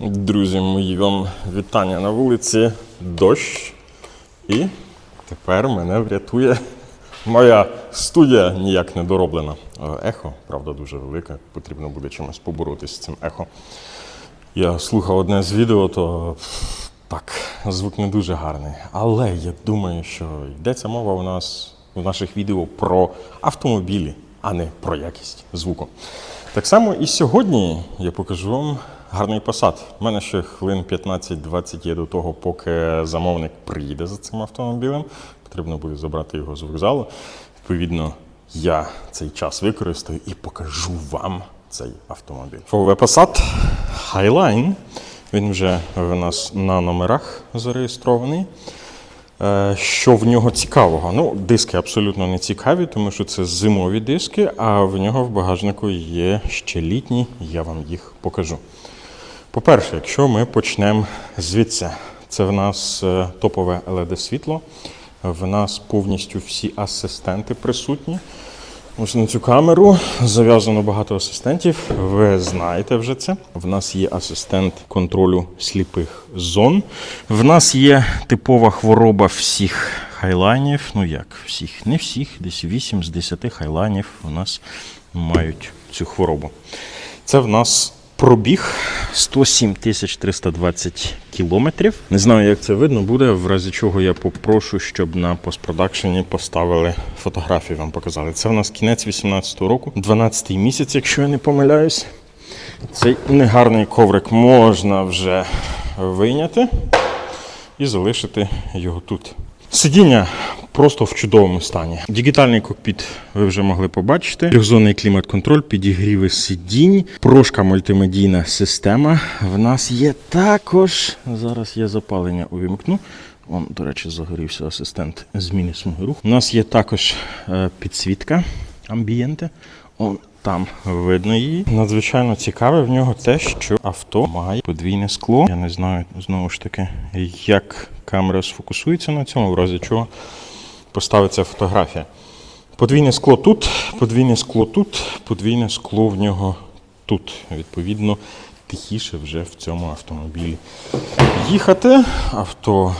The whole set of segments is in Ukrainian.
Друзі, мої вам вітання на вулиці. Дощ. І тепер мене врятує моя студія ніяк не дороблена. Е, Ехо, правда, дуже велике. Потрібно буде чимось поборотися з цим ехо. Я слухав одне з відео, то так, звук не дуже гарний. Але я думаю, що йдеться мова у нас у наших відео про автомобілі, а не про якість звуку. Так само і сьогодні я покажу вам гарний посад. У мене ще хвилин 15-20 є до того, поки замовник приїде за цим автомобілем. Потрібно буде забрати його з вокзалу. Відповідно, я цей час використаю і покажу вам цей автомобіль. VW Passat Highline. Він вже в нас на номерах зареєстрований. Е, Що в нього цікавого? Ну, диски абсолютно не цікаві, тому що це зимові диски, а в нього в багажнику є ще літні, я вам їх покажу. По-перше, якщо ми почнемо звідси, це в нас е, топове LED-світло, в нас повністю всі асистенти присутні. Ось на цю камеру зав'язано багато асистентів. Ви знаєте вже це. В нас є асистент контролю сліпих зон. В нас є типова хвороба всіх хайлайнів. Ну як всіх, не всіх, десь 8 з 10 хайлайнів у нас мають цю хворобу. Це в нас пробіг 107 тисяч 320 кілометрів. Не знаю, як це видно буде, в разі чого я попрошу, щоб на постпродакшені поставили фотографії, вам показали. Це в нас кінець 18-го року, 12-й місяць, якщо я не помиляюсь. Цей негарний коврик можна вже вийняти і залишити його тут. Сидіння просто в чудовому стані. Дігітальний кокпіт ви вже могли побачити. Трьохзонний клімат-контроль, підігріви сидінь, прошка мультимедійна система. В нас є також. Зараз є запалення увімкну. Он, до речі, загорівся асистент зміни смуги руху. У нас є також е, підсвітка амбієнти. Он там видно її. Надзвичайно цікаве в нього те, що авто має подвійне скло. Я не знаю знову ж таки, як камера сфокусується на цьому, в разі чого поставиться фотографія. Подвійне скло тут, подвійне скло тут, подвійне скло в нього тут. Відповідно, тихіше вже в цьому автомобілі. Їхати авто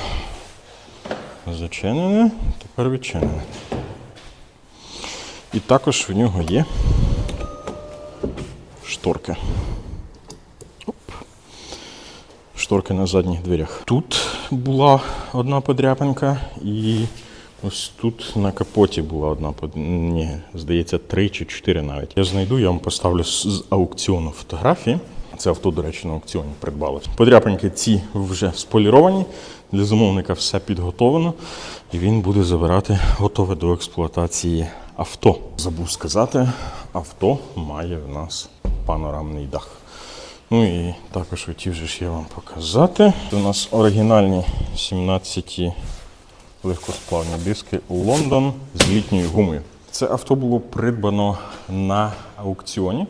зачинене, тепер відчинене. І також в нього є шторки. Оп. Шторки на задніх дверях. Тут була одна подряпинка, і ось тут на капоті була одна. Ні, здається, три чи чотири навіть. Я знайду, я вам поставлю з аукціону фотографії. Це авто, до речі, на аукціоні придбалось. Подряпинки ці вже споліровані. Для замовника все підготовлено, і він буде забирати готове до експлуатації авто. Забув сказати, авто має в нас панорамний дах. Ну і також хотів же ж я вам показати. У нас оригінальні 17 легкосплавні диски Лондон з літньою гумою. Це авто було придбано на аукціоні.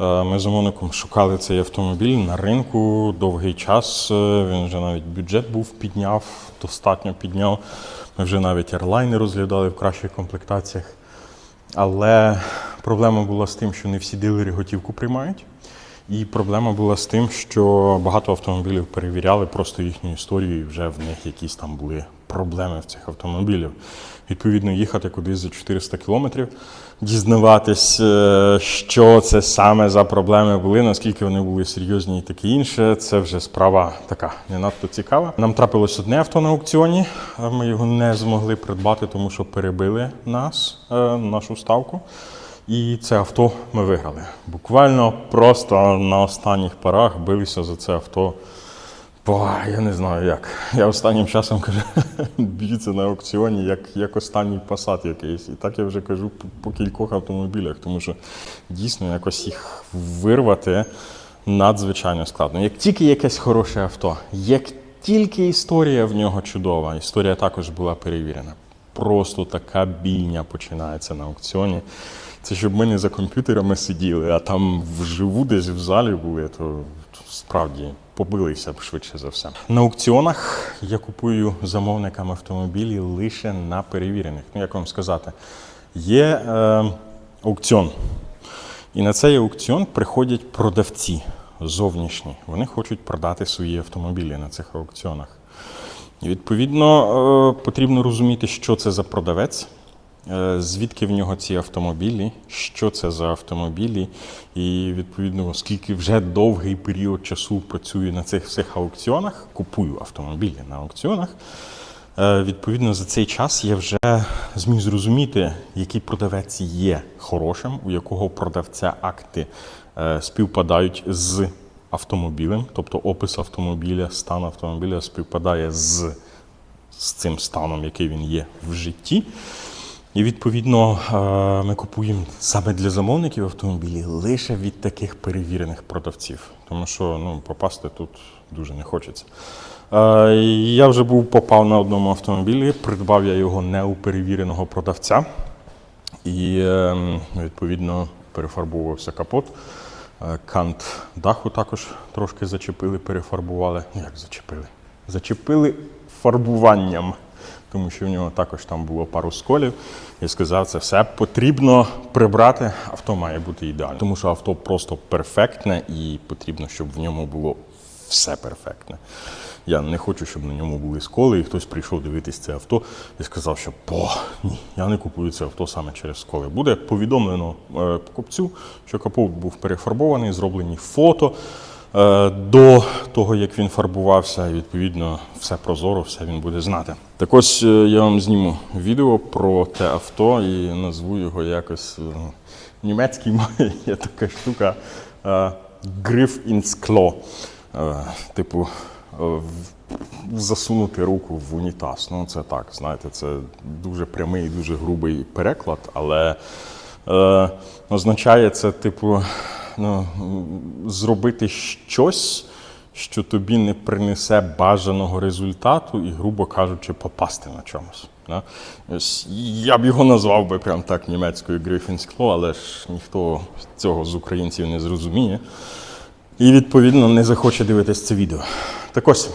Е, Ми з замовником шукали цей автомобіль на ринку довгий час. Е, Він вже навіть бюджет був підняв, достатньо підняв. Ми вже навіть ерлайни розглядали в кращих комплектаціях. Але проблема була з тим, що не всі дилери готівку приймають. І проблема була з тим, що багато автомобілів перевіряли просто їхню історію, і вже в них якісь там були проблеми в цих автомобілів. Відповідно, їхати кудись за 400 кілометрів, дізнаватись, е, що це саме за проблеми були, наскільки вони були серйозні і таке інше. Це вже справа така не надто цікава. Нам трапилось одне авто на аукціоні. Ми його не змогли придбати, тому що перебили нас, е, нашу ставку. І це авто ми виграли. Буквально просто на останніх порах билися за це авто. Бо я не знаю як. Я останнім часом кажу, б'ються на аукціоні, як, як останній посад якийсь. І так я вже кажу по, по кількох автомобілях, тому що дійсно якось їх вирвати надзвичайно складно. Як тільки якесь хороше авто, як тільки історія в нього чудова, історія також була перевірена. Просто така бійня починається на аукціоні. Це щоб ми не за комп'ютерами сиділи, а там вживу десь в залі були, то справді побилися б швидше за все. На аукціонах я купую замовникам автомобілі лише на перевірених. Ну, як вам сказати, є е, аукціон. І на цей аукціон приходять продавці. зовнішні. Вони хочуть продати свої автомобілі на цих аукціонах. І відповідно е, потрібно розуміти, що це за продавець, звідки в нього ці автомобілі, що це за автомобілі, і відповідно, оскільки вже довгий період часу працюю на цих всіх аукціонах, купую автомобілі на аукціонах. Е, Відповідно, за цей час я вже зміг зрозуміти, який продавець є хорошим, у якого продавця акти е, співпадають з автомобілем, тобто опис автомобіля, стан автомобіля співпадає з, з цим станом, який він є в житті. І відповідно е, ми купуємо саме для замовників автомобілі лише від таких перевірених продавців, тому що ну, попасти тут дуже не хочеться. Е, Я вже був попав на одному автомобілі, придбав я його не у перевіреного продавця, і е, відповідно перефарбувався капот. Е, Кант даху також трошки зачепили, перефарбували. Як зачепили? Зачепили фарбуванням, тому що в нього також там було пару сколів. І сказав, це все потрібно прибрати. Авто має бути ідеальне. Тому що авто просто перфектне і потрібно, щоб в ньому було все перфектне. Я не хочу, щоб на ньому були сколи, і хтось прийшов дивитись це авто і сказав, що по ні, я не купую це авто саме через сколи. Буде повідомлено е, покупцю, що капот був перефарбований, зроблені фото до того, як він фарбувався, і відповідно все прозоро, все він буде знати. Так ось е, я вам зніму відео про те авто і назву його якось. е, В німецькій мові є така штука е, гриф ін скло. Е, Типу, е, засунути руку в унітаз. Ну, це так, знаєте, це дуже прямий, дуже грубий переклад, але е, означає це, типу, зробити щось, що тобі не принесе бажаного результату і, грубо кажучи, попасти на чомусь. Да? Я б його назвав би прям так німецькою грифінськло, але ж ніхто цього з українців не зрозуміє. І відповідно не захоче дивитись це відео. Так ось,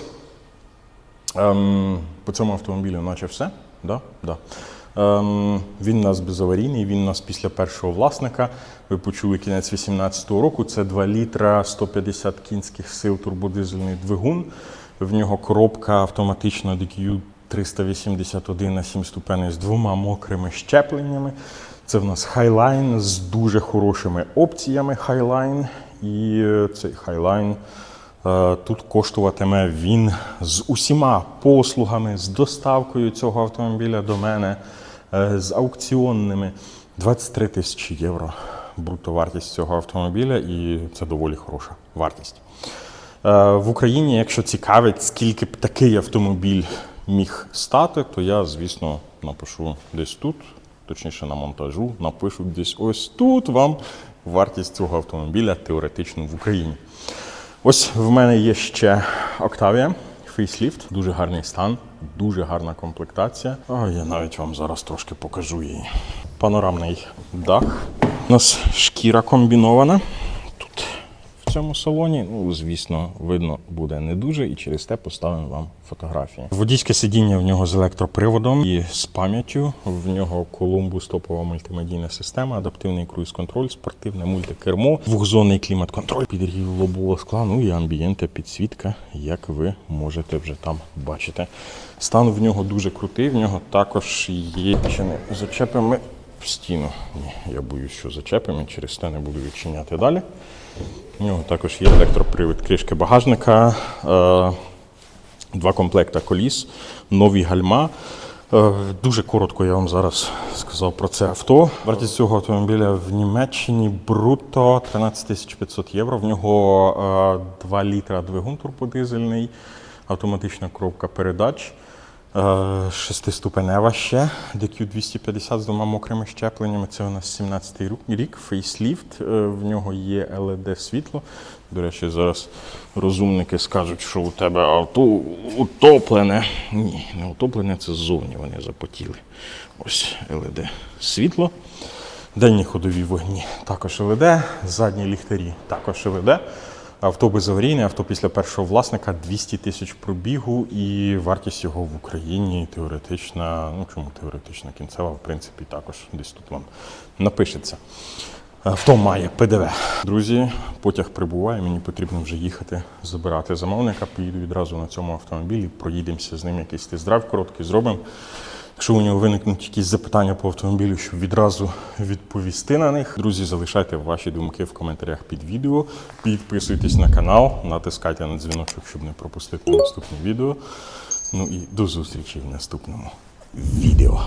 ем, по цьому автомобілю наче все. Да? Да. Ем, він у нас безаварійний, він у нас після першого власника. Ви почули кінець 2018 року. Це 2 літра 150 кінських сил турбодизельний двигун. В нього коробка автоматична DQ 381 на 7 ступеней з двома мокрими щепленнями. Це в нас Highline з дуже хорошими опціями Highline. І е, цей е, тут коштуватиме він з усіма послугами, з доставкою цього автомобіля до мене, е, з аукціонними 23 тисячі євро брутовартість цього автомобіля, і це доволі хороша вартість. Е, В Україні, якщо цікавить, скільки б такий автомобіль міг стати, то я, звісно, напишу десь тут, точніше на монтажу, напишу десь ось тут вам вартість цього автомобіля теоретично в Україні. Ось в мене є ще Octavia фейсліфт. дуже гарний стан, дуже гарна комплектація. А я навіть вам зараз трошки покажу її. Панорамний дах. У нас шкіра комбінована. Цьому салоні. Ну, звісно, видно буде не дуже, і через те поставимо вам фотографії. Водійське сидіння в нього з електроприводом і з пам'яттю. В нього Columbus топова мультимедійна система, адаптивний круїз-контроль, спортивне мультикермо, двохзонний клімат-контроль, підігрів лобового скла, ну і амбієнта підсвітка, як ви можете вже там бачити. Стан в нього дуже крутий, в нього також є чи не зачепимо в стіну. Ні, я боюсь, що зачепимо, через те не буду відчиняти далі. У також є електропривід кришки багажника, е, два комплекта коліс, нові гальма. Е, Дуже коротко я вам зараз сказав про це авто. Вартість цього автомобіля в Німеччині бруто 13 500 євро. В нього е, 2 літра двигун турбодизельний, автоматична коробка передач. Е, Шестиступенева ще, DQ 250 з двома мокрими щепленнями. Це у нас 17-й рік, фейсліфт. Е, В нього є LED світло. До речі, зараз розумники скажуть, що у тебе авто утоплене. Ні, не утоплене, це ззовні вони запотіли. Ось LED світло. Денні ходові вогні також ЛЕД, задні ліхтарі також ЛЕД. Авто безаварійне, авто після першого власника 200 тисяч пробігу і вартість його в Україні теоретична, ну чому теоретична, кінцева, в принципі, також десь тут вам напишеться. Авто має ПДВ. Друзі, потяг прибуває, мені потрібно вже їхати забирати замовника. Поїду відразу на цьому автомобілі, проїдемося з ним якийсь тест-драйв короткий зробимо. Якщо у нього виникнуть якісь запитання по автомобілю, щоб відразу відповісти на них. Друзі, залишайте ваші думки в коментарях під відео. Підписуйтесь на канал, натискайте на дзвіночок, щоб не пропустити наступне відео. Ну і до зустрічі в наступному відео.